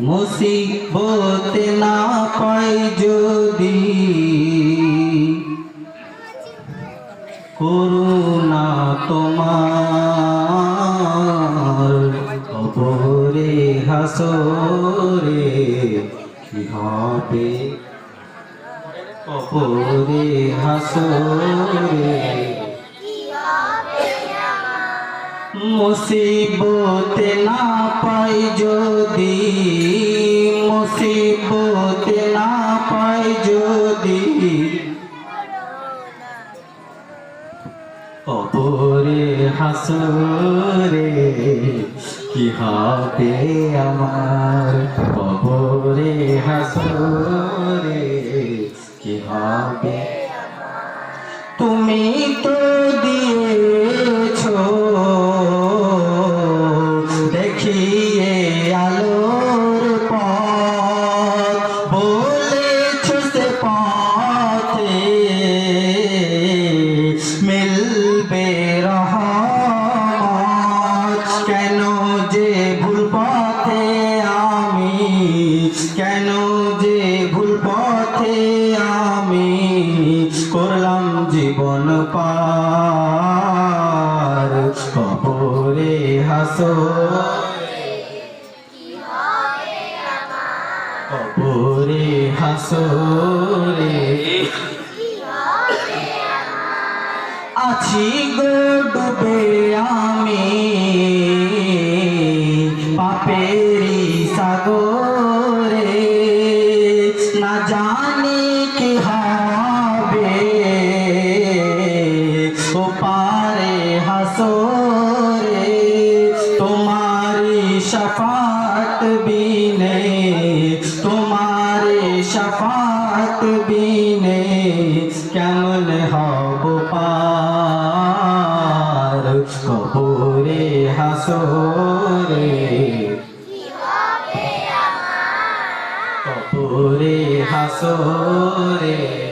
মুসিবত না পাই যদি করুণা তোমার অপরে হাসরে কি হবে? অপরে হাসরে মুসিবত না পাই যদি, মুসিবত না পাই যদি। অপরে হাসরে কি হবে আমার? অপরে হাসরে দেখিয়ে আলোর পথ, বলেছ সে পথে মিলবে রহমত। কেন যে ভুল পথে আমি, কেন যে ভুল পথে আমি করলাম জীবন পার। কবরে হাসো। কবরে হাসো রে আছি গো ডুবে আমি, পাপেরি সাগরে। না জানি কি হবে ও পারে হাসরে। তোমারি শফাত বিনে শফাত বিনে কেমন হব পার? কবরে হাসরে। কবরে হাসরে।